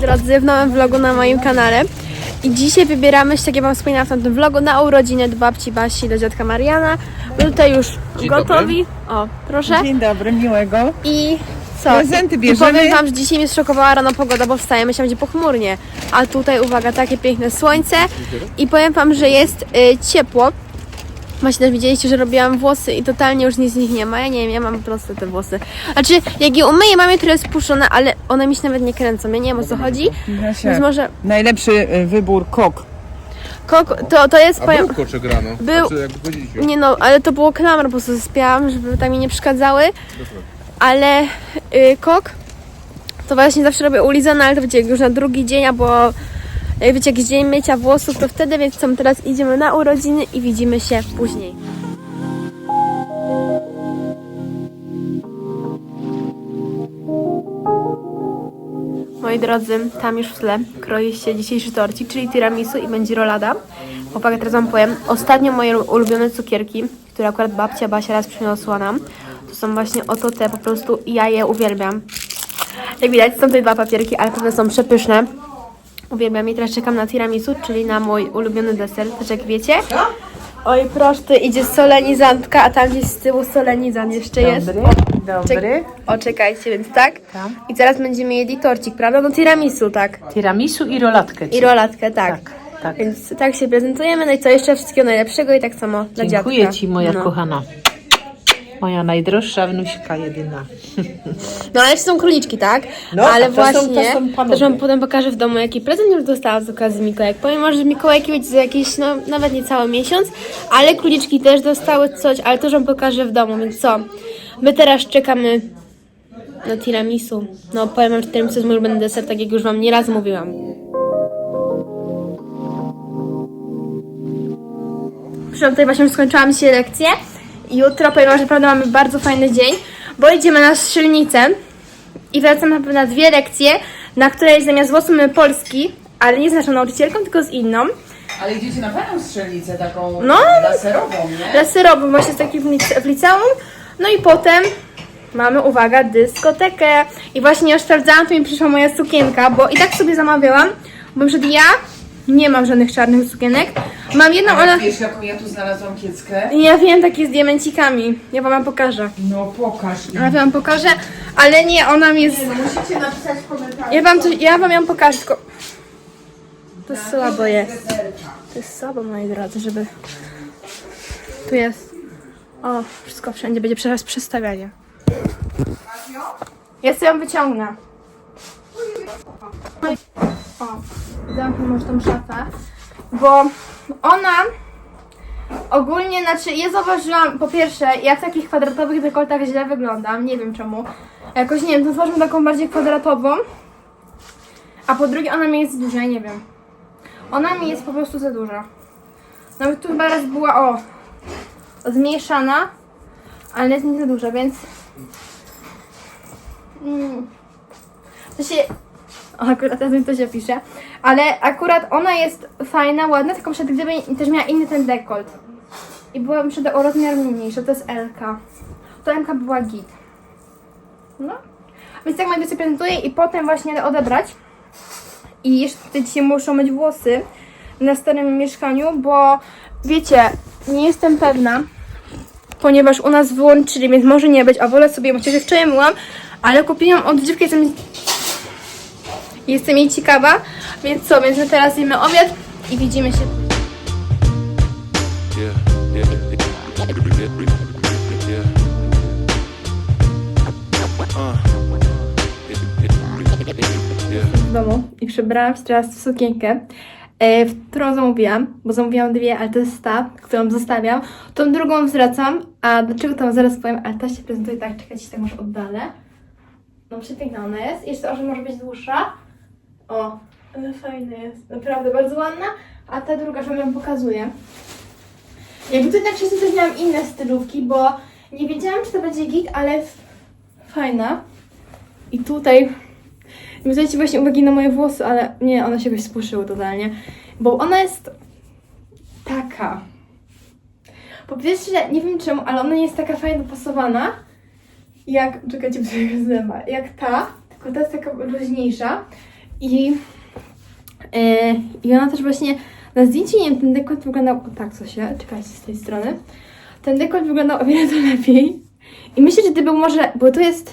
drodzy, w nowym vlogu na moim kanale. I dzisiaj wybieramy się, tak jak Wam wspominałam w tamtym vlogu, na urodziny do babci Basi do dziadka Mariana. My tutaj już Dzień gotowi. O, proszę. Dzień dobry, miłego. I co? Prezenty I bierzemy. powiem Wam, że dzisiaj mnie zszokowała rano pogoda, bo wstaję, myślałam, będzie pochmurnie. A tutaj, uwaga, takie piękne słońce. I powiem Wam, że jest y, ciepło. Właśnie też widzieliście, że robiłam włosy i totalnie już nic z nich nie ma. Ja nie wiem, ja mam proste te włosy. Znaczy, jak je umyję, mam je trochę spuszczone, ale one mi się nawet nie kręcą. Ja nie wiem o co chodzi. Więc może Najlepszy y, wybór kok. kok, to, to jest, A powiem, był koczek rano. Był- Znaczy, jak. Nie no, ale to było klamr, po prostu spiałam, żeby tam mi nie przeszkadzały. Ale y, kok to właśnie zawsze robię ulizane, ale to jak już na drugi dzień, albo jak wiecie, jakiś dzień mycia włosów, to wtedy, więc co, teraz idziemy na urodziny i widzimy się później. Moi drodzy, tam już w tle kroi się dzisiejszy torcik, czyli tiramisu i będzie rolada. Chłopak, teraz wam powiem, ostatnio moje ulubione cukierki, które akurat babcia Basia raz przyniosła nam, to są właśnie oto te, po prostu ja je uwielbiam. Jak widać, są tutaj dwa papierki, ale pewnie są przepyszne. Uwielbiam i teraz czekam na tiramisu, czyli na mój ulubiony deser, też jak wiecie. Oj, proszę, idzie solenizantka, a tam gdzieś z tyłu solenizant jeszcze jest. Dobry, dobry. o, czekajcie, więc tak. Tam. I zaraz będziemy jedli torcik, prawda? No tiramisu, tak. Tiramisu i rolatkę. I rolatkę, tak. Tak, tak. Więc tak się prezentujemy. No i co, jeszcze wszystkiego najlepszego i tak samo dla Dziękuję dziadka. Ci, moja no. kochana. Moja najdroższa wnuśka jedyna. No ale jeszcze są króliczki, tak? No, ale to są- to właśnie, są panowie. też wam potem pokażę w domu, jaki prezent już dostałam z okazji Mikołajek. Powiem może, że Mikołajki będzie za jakiś, no nawet nie cały miesiąc, ale króliczki też dostały coś, ale to już wam pokażę w domu, więc co? My teraz czekamy na tiramisu. No powiem wam, że tiramisu jest ulubiony deser, tak jak już wam nieraz mówiłam. Przyszłam tutaj właśnie skończyłam się lekcję. Jutro powiem że naprawdę mamy bardzo fajny dzień, bo idziemy na strzelnicę i wracam na pewno na dwie lekcje, na której zamiast włosów mamy polski, ale nie z naszą nauczycielką, tylko z inną. Ale idziecie na panią strzelnicę taką No. laserową, nie? Laserową właśnie z takim w lice- w liceum. No i potem mamy, uwaga, dyskotekę. I właśnie już sprawdzałam, tu mi przyszła moja sukienka, bo i tak sobie zamawiałam, bo przed ja nie mam żadnych czarnych sukienek. Mam jedną, ona... Wiesz jaką ja tu znalazłam kieckę? Ja wiem, takie z diamencikami. Ja wam pokażę. No pokaż. Ja wam pokażę, ale nie, ona mi jest... Musicie napisać w komentarzu. Ja wam, to, ja wam ją pokażę, tylko... To słabo jest. To jest słabo, moi drodzy, żeby... Tu jest... O, wszystko wszędzie będzie przez przestawianie. Ja sobie ją wyciągnę. O, zamknę może tą szafę, bo ona ogólnie, znaczy ja zauważyłam, po pierwsze, ja w takich kwadratowych dekoltach źle wyglądam, nie wiem czemu. Jakoś, nie wiem, to zważmy taką bardziej kwadratową. A po drugie, ona mi jest duża, nie wiem. Ona mi jest po prostu za duża. Nawet tu chyba raz była, o, zmniejszana, ale jest mi za duża, więc... Mm. To się... O, akurat teraz mi to się pisze. Ale akurat ona jest fajna, ładna, tylko przed gdyby też miała inny ten dekolt. I była przed o rozmiar mniejsza, to jest LK. To MK była git. No. Więc tak moi sobie prezentuję i potem właśnie odebrać. I jeszcze dzisiaj muszą myć włosy na starym mieszkaniu, bo wiecie, nie jestem pewna, ponieważ u nas wyłączyli, więc może nie być, a wolę sobie, chociaż wczoraj myłam, ale kupiłam od dziewki, jestem, jestem jej ciekawa, więc co, więc my teraz jemy obiad i widzimy się w domu i przebrałam się teraz w sukienkę, e, w którą zamówiłam, bo zamówiłam dwie, ale to jest ta, którą zostawiam. Tą drugą zwracam, a dlaczego tam zaraz powiem, ale ta się prezentuje tak, czekajcie, tak może oddalę. No przepiękna ona jest, jeszcze może być dłuższa. O, ale fajna jest, naprawdę bardzo ładna, a ta druga, że ją pokazuję. Jakby tutaj tak też miałam inne stylówki, bo nie wiedziałam, czy to będzie git, ale fajna. I tutaj nie zwracajcie właśnie uwagi na moje włosy, ale nie, one się jakoś spłoszyły totalnie. Bo ona jest taka. Po pierwsze, nie wiem czemu, ale ona nie jest taka fajnie dopasowana. Jak, czekajcie, bo zęba. Jak ta, tylko ta jest taka luźniejsza. I, yy, I ona też właśnie na zdjęciu, nie wiem, ten dekolt wyglądał o tak, co się, czekajcie z tej strony. Ten dekolt wyglądał o wiele to lepiej. I myślę, że gdyby może, bo to jest,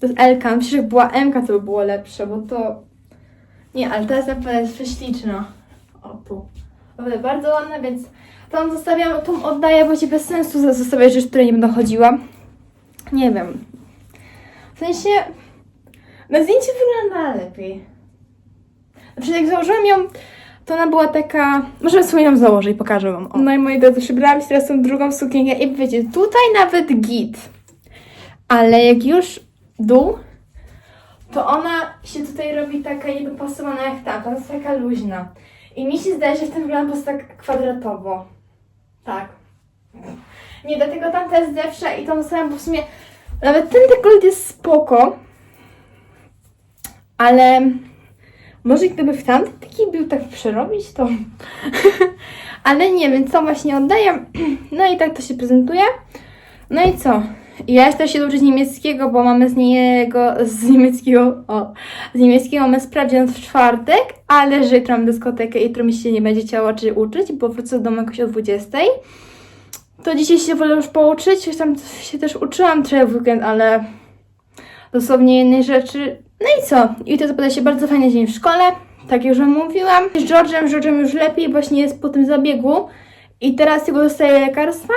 to jest L, myślę, że była M, to by było lepsze, bo to, nie, ale teraz naprawdę jest prześliczna. O, tu. Bardzo ładna, więc tą zostawiam, tą oddaję, bo ci bez sensu zostawiać rzeczy, które nie będą chodziła. Nie wiem. W sensie, na zdjęciu wygląda lepiej. Znaczy, jak założyłam ją, to ona była taka. Może sobie ją założę i pokażę wam. O. No i moi drodzy, przybrałam się teraz tą drugą sukienkę i wiecie, tutaj nawet git. Ale jak już dół, to ona się tutaj robi taka niedopasowana jak ta. To jest taka luźna. I mi się zdaje, że w tym wygląda po prostu tak kwadratowo. Tak. Nie, dlatego tamta jest lepsza i tą zostawiam, bo w sumie nawet ten dekolt jest spoko. Ale może gdyby w tamty taki był tak przerobić, to... Ale nie wiem, co właśnie oddaję. No i tak to się prezentuje. No i co? Ja jeszcze się uczyć niemieckiego, bo mamy z niego, z niemieckiego, o, z niemieckiego mamy sprawdzian w czwartek, ale że jutro mam dyskotekę i jutro mi się nie będzie chciało czy uczyć, bo wrócę do domu jakoś o 20. To dzisiaj się wolę już pouczyć, tam się też uczyłam trochę w weekend, ale dosłownie jednej rzeczy. No i co? I to zapada się bardzo fajny dzień w szkole, tak jak już mówiłam. Z George'em, George'em już lepiej, właśnie jest po tym zabiegu i teraz jego dostaje lekarstwa.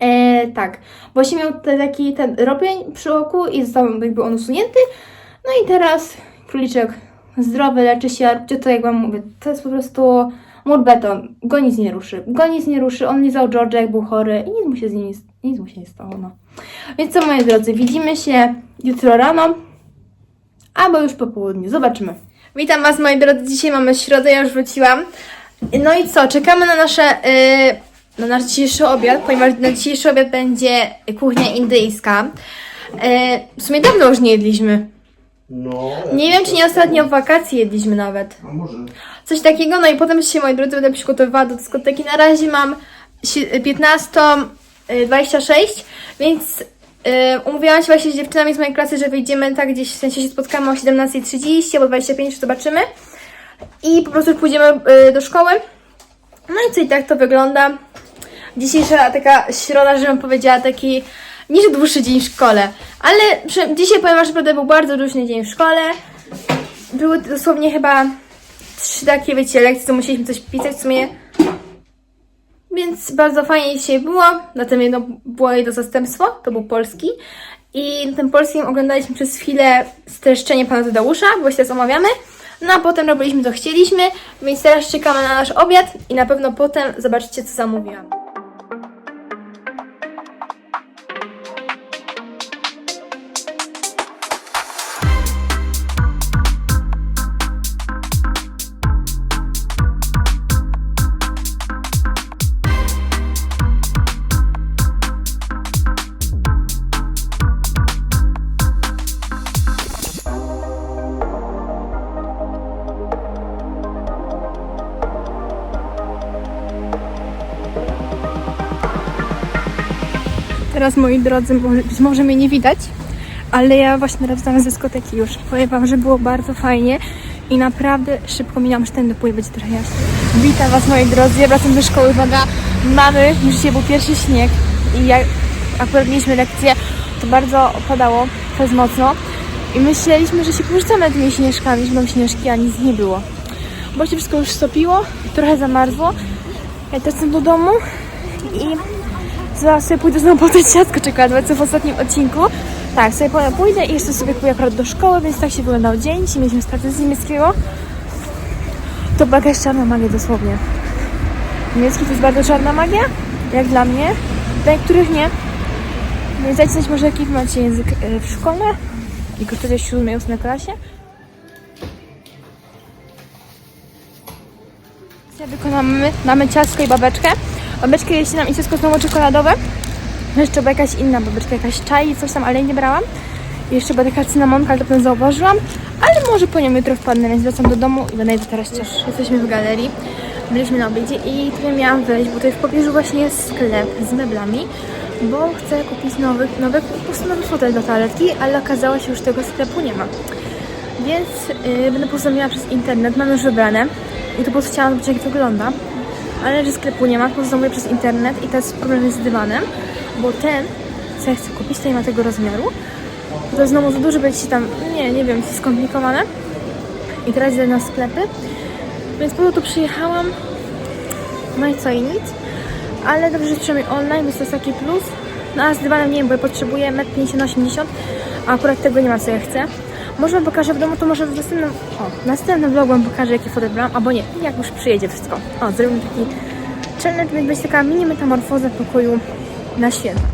E, tak, właśnie miał te, taki ten robień przy oku i został jakby on usunięty. No i teraz króliczek zdrowy, leczy się, a to jak wam mówię, to jest po prostu mur beton, go nic nie ruszy, go nic nie ruszy, on lizał George'a jak był chory i nic mu się z nim nie, nic mu się nie stało, no. Więc co moi drodzy, widzimy się jutro rano, albo już po południu, zobaczymy. Witam Was moi drodzy, dzisiaj mamy środę, ja już wróciłam. No i co, czekamy na nasze, yy, na nasz dzisiejszy obiad, ponieważ na dzisiejszy obiad będzie kuchnia indyjska. Yy, w sumie dawno już nie jedliśmy. No. Nie wiem, czy nie ostatnio w wakacje jedliśmy nawet. A może. Coś takiego, no i potem się, moi drodzy, będę przygotowywała do dyskoteki. Na razie mam si- 15.26, więc yy, umówiłam się właśnie z dziewczynami z mojej klasy, że wyjdziemy tak gdzieś, w sensie się spotkamy o 17.30 albo 25, już zobaczymy. I po prostu pójdziemy yy, do szkoły. No i co i tak to wygląda. Dzisiejsza taka środa, żebym powiedziała, taki niż dłuższy dzień w szkole. Ale przy, dzisiaj powiem wam, że naprawdę był bardzo luźny dzień w szkole. Były dosłownie chyba trzy takie, wiecie, lekcje, to musieliśmy coś pisać w sumie. Więc bardzo fajnie dzisiaj było. Na tym jedno było jedno zastępstwo, to był polski. I na tym polskim oglądaliśmy przez chwilę streszczenie pana Tadeusza, bo się teraz omawiamy. No a potem robiliśmy co chcieliśmy, więc teraz czekamy na nasz obiad i na pewno potem zobaczycie co zamówiłam. Teraz moi drodzy, być może mnie nie widać, ale ja właśnie wracam z dyskoteki już. Powiem wam, że było bardzo fajnie i naprawdę szybko minąłem sztędy, dopóki będzie trochę jaśniej. Witam was moi drodzy, ja wracam do szkoły, uwaga, mamy, już dzisiaj był pierwszy śnieg i jak akurat mieliśmy lekcję, to bardzo opadało, przez mocno i myśleliśmy, że się porzucamy tymi śnieżkami, że mam śnieżki, a nic nie było. Bo się wszystko już stopiło, trochę zamarzło. Ja teraz jestem do domu i Zaraz sobie pójdę znowu po te ciastko czekoladowe, co w ostatnim odcinku. Tak, sobie pójdę i jeszcze sobie pójdę akurat do szkoły, więc tak się wyglądał dzień. Dzisiaj mieliśmy starty z niemieckiego. To jakaś czarna magia dosłownie. Niemiecki to jest bardzo czarna magia, jak dla mnie. Dla niektórych nie. Więc dajcie znać może jaki macie język e, w szkole. I go wtedy w 7 8 klasie. Wykonamy, mamy ciastko i babeczkę. Babeczkę jeśli i ciastko znowu czekoladowe. No Jeszcze była jakaś inna babeczka, jakaś czaj, coś tam, ale jej nie brałam. I jeszcze była taka cynamonka, ale to potem zauważyłam. Ale może po nią jutro wpadnę, więc wracam do domu i będę teraz cieszyć. Jesteśmy w galerii, byliśmy na obiedzie i tutaj miałam wejść, bo tutaj w pobliżu właśnie jest sklep z meblami, bo chcę kupić nowy, nowy, po prostu nowy fotel do toaletki, ale okazało się, że już tego sklepu nie ma. Więc yy, będę po przez internet. Mam już wybrane. I to po prostu chciałam zobaczyć, jak to wygląda. Ale że sklepu nie ma, prostu zamówię przez internet i problem jest z dywanem, bo ten, co ja chcę kupić, to nie ma tego rozmiaru. To znowu za duży, będzie tam, nie, nie wiem, skomplikowane. I teraz idę na sklepy. Więc po to tu przyjechałam. No i co i nic. Ale dobrze, że przynajmniej online, więc to jest taki plus. No a z dywanem nie wiem, bo ja potrzebuję 1,50 na 80 a akurat tego nie ma, co ja chcę. Może wam pokażę w domu, to może w następnym, o, następnym vlogu wam pokażę, jaki fotel brałam, albo nie, jak już przyjedzie wszystko. O, zrobimy taki challenge, będzie taka mini metamorfoza pokoju na święta.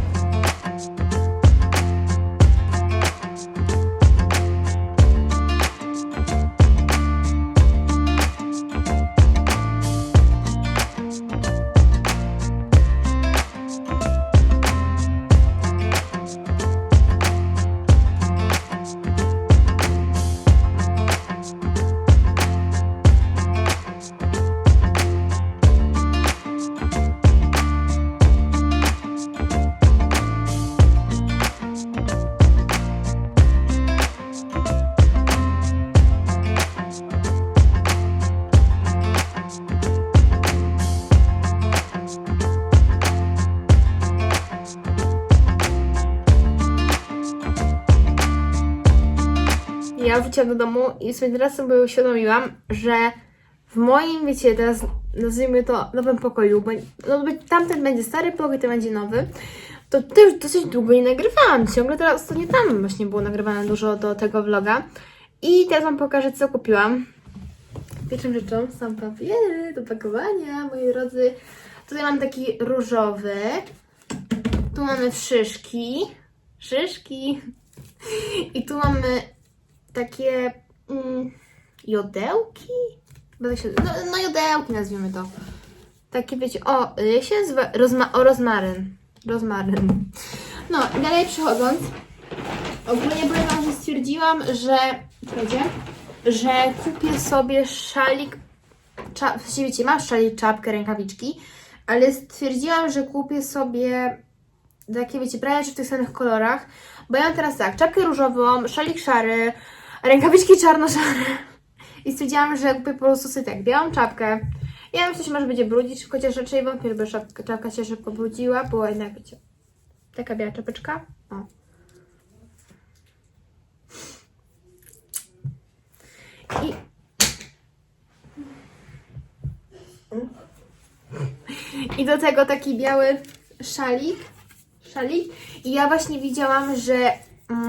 Wróciłam do domu i sobie teraz sobie uświadomiłam, że w moim, wiecie, teraz nazwijmy to nowym pokoju, bo no, tamten będzie stary pokój, ten będzie nowy, to też dosyć długo nie nagrywałam. Ciągle teraz ostatnio tam właśnie było nagrywane dużo do tego vloga. I teraz wam pokażę, co kupiłam. Pierwszą rzeczą są papiery do pakowania, moi drodzy. Tutaj mam taki różowy. Tu mamy szyszki. Szyszki. I tu mamy takie mm, jodełki? No, no jodełki nazwijmy to. Takie wiecie, o, jak się nazywa? Rozma o, rozmaryn. Rozmaryn. No, dalej przechodząc, ogólnie powiem wam, że stwierdziłam, że, że kupię sobie szalik, cza, właściwie wiecie, mam szalik, czapkę, rękawiczki, ale stwierdziłam, że kupię sobie takie, wiecie, prawie że w tych samych kolorach, bo ja mam teraz tak, czapkę różową, szalik szary, rękawiczki czarno-szare i stwierdziłam, że kupię po prostu sobie tak, białą czapkę. Ja wiem, że się może będzie brudzić, chociaż raczej wątpię, żeby czapka, czapka się szybko brudziła, bo jednak, wiecie, taka biała czapeczka, o. I... I do tego taki biały szalik. Szalik. I ja właśnie widziałam, że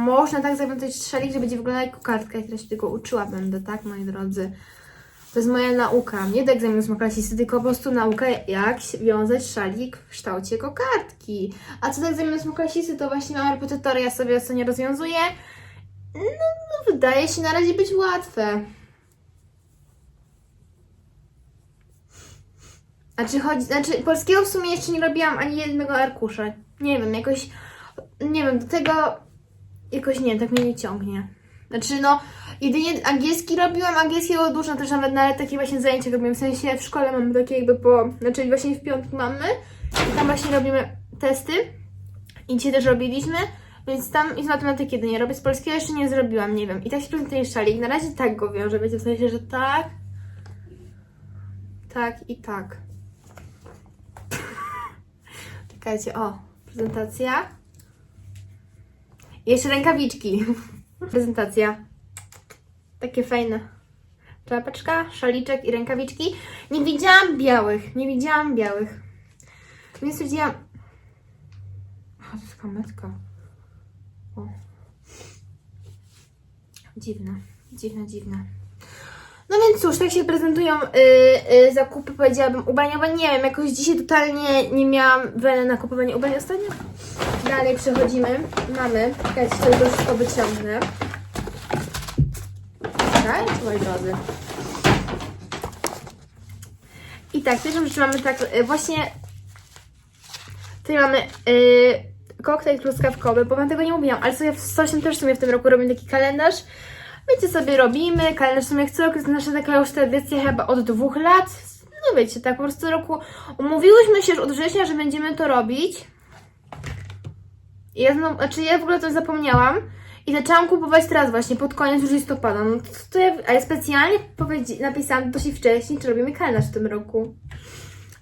można tak zawiązać szalik, że będzie wyglądał jak kokardka. Ja teraz się tego uczyła będę, tak, moi drodzy. To jest moja nauka. Nie do egzaminu smaklasisty, tylko po prostu nauka, jak wiązać szalik w kształcie kokardki. A co do egzaminu smaklasisty, to właśnie mam repetytory, ja sobie nie rozwiązuję. No, no, wydaje się na razie być łatwe. A czy chodzi, znaczy polskiego w sumie jeszcze nie robiłam ani jednego arkusza. Nie wiem, jakoś, nie wiem, do tego jakoś nie, tak mnie nie ciągnie. Znaczy no, jedynie angielski robiłam, angielskiego dużo, też nawet nawet takie właśnie zajęcia robiłam, w sensie w szkole mamy takie jakby po, znaczy właśnie w piątku mamy i tam właśnie robimy testy i dzisiaj też robiliśmy, więc tam i z matematyki jedynie robię, z polskiego jeszcze nie zrobiłam, nie wiem. I tak się prezentuje szalik, na razie tak go wiążę, wiecie, w sensie, że tak, tak i tak. Czekajcie, o, prezentacja. Jeszcze rękawiczki. Prezentacja. Takie fajne. Czapeczka, szaliczek i rękawiczki. Nie widziałam białych. Nie widziałam białych. Więc stwierdziłam... A, to jest kametka. O. Dziwne. Dziwne, dziwne. No więc cóż, tak się prezentują y, y, zakupy, powiedziałabym, ubraniowe. Nie wiem, jakoś dzisiaj totalnie nie miałam weny na kupowanie ubrań ostatnio. Dalej przechodzimy. Mamy, czekajcie, to już wszystko wyciągnę. Tak, moi drodzy. I tak, pierwszą rzecz mamy tak, y, właśnie tutaj mamy y, koktajl truskawkowy, bo wam tego nie mówiłam, ale sobie w Stosiem też w sumie w tym roku robimy taki kalendarz. Wiecie, sobie robimy, kalendarz w sumie jest nasza taka już tradycja chyba od dwóch lat. No wiecie, tak po prostu co roku umówiłyśmy się już od września, że będziemy to robić. I Ja znowu, znaczy ja w ogóle to zapomniałam I zaczęłam kupować teraz właśnie, pod koniec już listopada. No to, to ja, ale specjalnie napisałam dosyć wcześniej, czy robimy kalendarz w tym roku.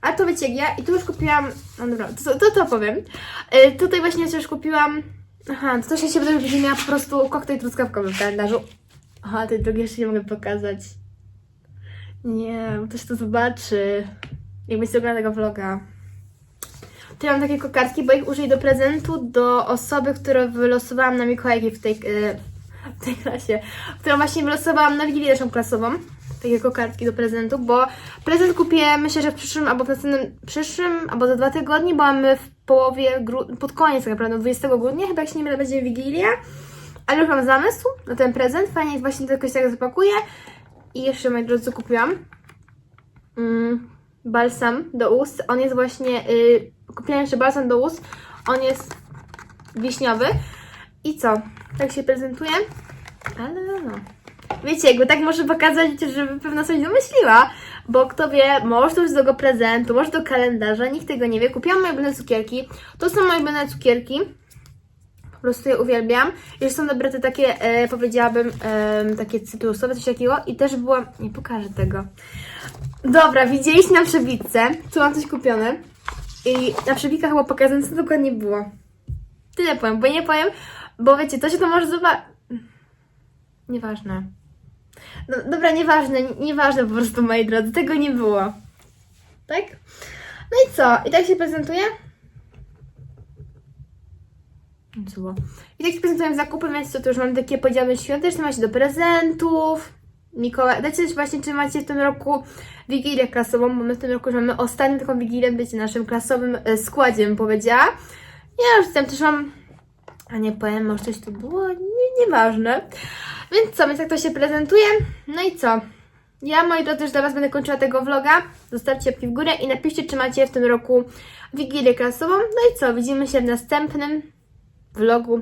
A to wiecie, ja i tu już kupiłam. No dobra, to to, to powiem. Y, tutaj właśnie też kupiłam. Aha, to też się wydaje, że będzie miała po prostu koktajl truskawkowy w kalendarzu. Aha, tej drugiej jeszcze nie mogę pokazać. Nie, bo ktoś to zobaczy. Jak będzie oglądał tego vloga. Ja mam takie kokardki, bo ich użyję do prezentu do osoby, którą wylosowałam na Mikołajki w tej, y, w tej klasie. Którą właśnie wylosowałam na Wigilię naszą klasową. Takie kokardki do prezentu, bo prezent kupię myślę, że w przyszłym albo w następnym przyszłym, albo za dwa tygodnie, bo mamy w połowie, pod koniec tak naprawdę, 20 grudnia, chyba jak się nie mylę, będzie Wigilia. Ale już mam zamysł na ten prezent, fajnie jak właśnie to jakoś tak zapakuję. I jeszcze, moi drodzy, kupiłam mm, balsam do ust. On jest właśnie, y, kupiłam jeszcze balsam do ust. On jest wiśniowy. I co? Tak się prezentuje. Ale no. Wiecie, jakby tak może pokazać, żeby pewno coś domyśliła. Bo kto wie, może to już do tego prezentu, może do kalendarza, nikt tego nie wie. Kupiłam moje cukierki. To są moje cukierki. Po prostu je uwielbiam. Jeszcze są dobre te takie, e, powiedziałabym, e, takie cytrusowe, coś takiego. I też byłam... Nie pokażę tego. Dobra, widzieliście na przebitce. Tu mam coś kupione. I na przebikach było pokazane, co dokładnie było. Tyle powiem, bo nie powiem, bo wiecie, to się to może zobaczyć. Nieważne. No, dobra, nieważne, nieważne po prostu, moi drodzy, tego nie było. Tak? No i co? I tak się prezentuje? Było? I tak prezentują zakupy, więc co, to już mam takie podziały świąteczne, macie do prezentów. Mikołaj, dajcie też właśnie, czy macie w tym roku wigilię klasową, bo my w tym roku już mamy ostatnią taką wigilię, być naszym klasowym e, składzie, powiedziała. Ja już tam też mam, a nie powiem, może coś tu było, nie, nieważne. Więc co, więc tak to się prezentuje. No i co? Ja, moi drodzy, już dla Was będę kończyła tego vloga. Zostawcie łapki w górę i napiszcie, czy macie w tym roku wigilię klasową. No i co, widzimy się w następnym vlogu